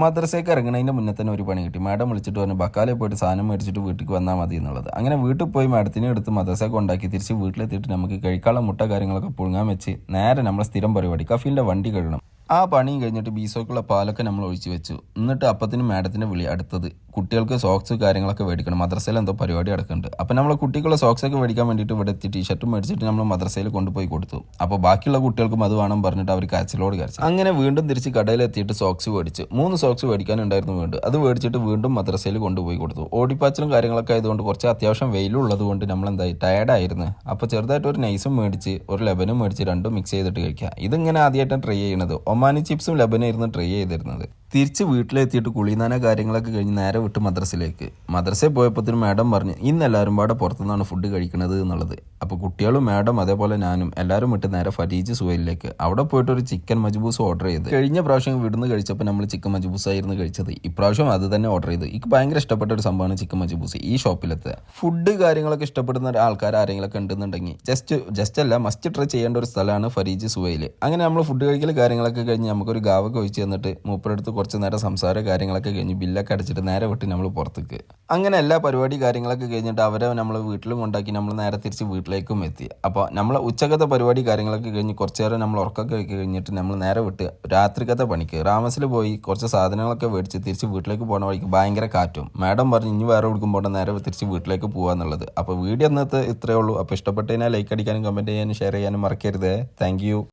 മദ്രസയ്ക്ക് ഇറങ്ങണതിന്റെ മുന്നേ തന്നെ ഒരു പണി കിട്ടി. മാഡം വിളിച്ചിട്ട് പറഞ്ഞു ബക്കാലെ പോയിട്ട് സാധനം മേടിച്ചിട്ട് വീട്ടിൽ വന്നാൽ മതി എന്നുള്ളത്. അങ്ങനെ വീട്ടിൽ പോയി മാഡത്തിനെ എടുത്ത് മദ്രസ കൊണ്ടാക്കി തിരിച്ച് വീട്ടിലെത്തിയിട്ട് നമുക്ക് കഴിക്കാനുള്ള മുട്ട കാര്യങ്ങളൊക്കെ പുഴുങ്ങാൻ വെച്ച് നേരെ നമ്മളെ സ്ഥിരം പരിപാടി കഫീലിന്റെ വണ്ടി കഴുകണം. ആ പണിയും കഴിഞ്ഞിട്ട് ബീസോക്കുള്ള പാലൊക്കെ നമ്മൾ ഒഴിച്ചു വെച്ചു. എന്നിട്ട് അപ്പത്തിന് മാഡത്തിന് വിളി അടുത്തത് കുട്ടികൾക്ക് സോക്സ് കാര്യങ്ങളൊക്കെ മേടിക്കണം. മദ്രസയിൽ എന്തോ പരിപാടി നടക്കുന്നുണ്ട്. അപ്പം നമ്മൾ കുട്ടിക്കുള്ള സോക്സ് ഒക്കെ മേടിക്കാൻ വേണ്ടിയിട്ട് ഇവിടെ എത്തി ടീഷർട്ടും മേടിച്ചിട്ട് നമ്മൾ മദ്രസയിൽ കൊണ്ടുപോയി കൊടുത്തു. അപ്പോൾ ബാക്കിയുള്ള കുട്ടികൾക്കും അത് വേണം പറഞ്ഞിട്ട് അവർ കരച്ചിലോട് കരച്ചു അങ്ങനെ വീണ്ടും തിരിച്ച് കടയിൽ എത്തിയിട്ട് സോക്സ് മേടിച്ചു. മൂന്ന് സോക്സ് മേടിക്കാനുണ്ടായിരുന്നു വീണ്ടും. അത് മേടിച്ചിട്ട് വീണ്ടും മദ്രസയിൽ കൊണ്ടുപോയി കൊടുത്തു. ഓടിപ്പാച്ചിലും കാര്യങ്ങളൊക്കെ ആയതുകൊണ്ട് കുറച്ച് അത്യാവശ്യം വെയിലുള്ളത് കൊണ്ട് നമ്മൾ എന്തായി ടയർഡായിരുന്നു അപ്പോൾ ചെറുതായിട്ട് ഒരു നൈസും മേടിച്ച് ഒരു ലെബനും മേടിച്ച് രണ്ടും മിക്സ് ചെയ്തിട്ട് കഴിക്കുക ഇതിങ്ങനെ ആദ്യമായിട്ടാണ് ട്രൈ ചെയ്യണത് ഒമാനി ചിപ്സും ലെബനായിരുന്നു ട്രൈ ചെയ്തിരുന്നത്. തിരിച്ച് വീട്ടിലെത്തിയിട്ട് കുളിനാന കാര്യങ്ങളൊക്കെ കഴിഞ്ഞ് നേരെ വിട്ട് മദ്രസയിലേക്ക്. മദ്രസയിൽ പോയപ്പോഴത്തേനും മാഡം പറഞ്ഞു ഇന്ന് എല്ലാവരും പാടെ പുറത്തുനിന്നാണ് ഫുഡ് കഴിക്കുന്നത് എന്നുള്ളത്. അപ്പോൾ കുട്ടികളും മാഡം അതേപോലെ ഞാനും എല്ലാവരും വിട്ട് നേരെ ഫരീജ് സുഹയിലേക്ക് അവിടെ പോയിട്ട് ഒരു ചിക്കൻ മജ്ബൂസ് ഓർഡർ ചെയ്ത്. കഴിഞ്ഞ പ്രാവശ്യം വിടുന്ന് കഴിച്ചപ്പോൾ നമ്മൾ ചിക്കൻ മജ്ബൂസ് ആയിരുന്നു കഴിച്ചത്. ഇപ്രാവശ്യം അത് തന്നെ ഓർഡർ ചെയ്തു. എനിക്ക് ഭയങ്കര ഇഷ്ടപ്പെട്ട ഒരു സംഭവമാണ് ചിക്കൻ മജ്ബൂസ് ഈ ഷോപ്പിലത്തെ ഫുഡ് കാര്യങ്ങളൊക്കെ ഇഷ്ടപ്പെടുന്ന ആൾക്കാർ ആരെങ്കിലൊക്കെ ഉണ്ടെന്നുണ്ടെങ്കിൽ ജസ്റ്റ് ജസ്റ്റ് അല്ല മസ്റ്റ് ട്രൈ ചെയ്യേണ്ട ഒരു സ്ഥലമാണ് ഫരീജ് സുഹയിൽ അങ്ങനെ നമ്മൾ ഫുഡ് കഴിക്കൽ കാര്യങ്ങളൊക്കെ കഴിഞ്ഞ് നമുക്കൊരു ഗാവൊക്കെ ഒഴിച്ച് തന്നിട്ട് മൂപ്പരെടുത്ത് കുറച്ച് നേരം സംസാര കാര്യങ്ങളൊക്കെ കഴിഞ്ഞ് ബില്ലൊക്കെ അടിച്ചിട്ട് നേരെ വിട്ട് നമ്മൾ പുറത്തേക്ക്. അങ്ങനെ എല്ലാ പരിപാടി കാര്യങ്ങളൊക്കെ കഴിഞ്ഞിട്ട് അവരെ നമ്മൾ വീട്ടിലും കൊണ്ടാക്കി നമ്മൾ നേരെ തിരിച്ച് വീട്ടിലേക്കും എത്തി. അപ്പോൾ നമ്മൾ ഉച്ചക്കത്തെ പരിപാടി കാര്യങ്ങളൊക്കെ കഴിഞ്ഞ് കുറച്ച് നേരം നമ്മൾ ഉറക്കൊക്കെ കഴിഞ്ഞിട്ട് നമ്മൾ നേരെ വിട്ട് രാത്രിക്കത്തെ പണിക്ക്. റാമസിൽ പോയി കുറച്ച് സാധനങ്ങളൊക്കെ മേടിച്ച് തിരിച്ച് വീട്ടിലേക്ക് പോകുന്ന വഴിക്ക് ഭയങ്കര കാറ്റും. മാഡം പറഞ്ഞു ഇനി വേറെ പോകണ്ട നേരെ തിരിച്ച് വീട്ടിലേക്ക് പോകാന്നുള്ളത് അപ്പോൾ വീഡിയോ ഇന്നത്തെ ഇത്രയേ ഉള്ളൂ. അപ്പോൾ ഇഷ്ടപ്പെട്ടതിനാൽ ലൈക്ക് അടിക്കാനും കമന്റ് ചെയ്യാനും ഷെയർ ചെയ്യാനും മറക്കരുത്. താങ്ക്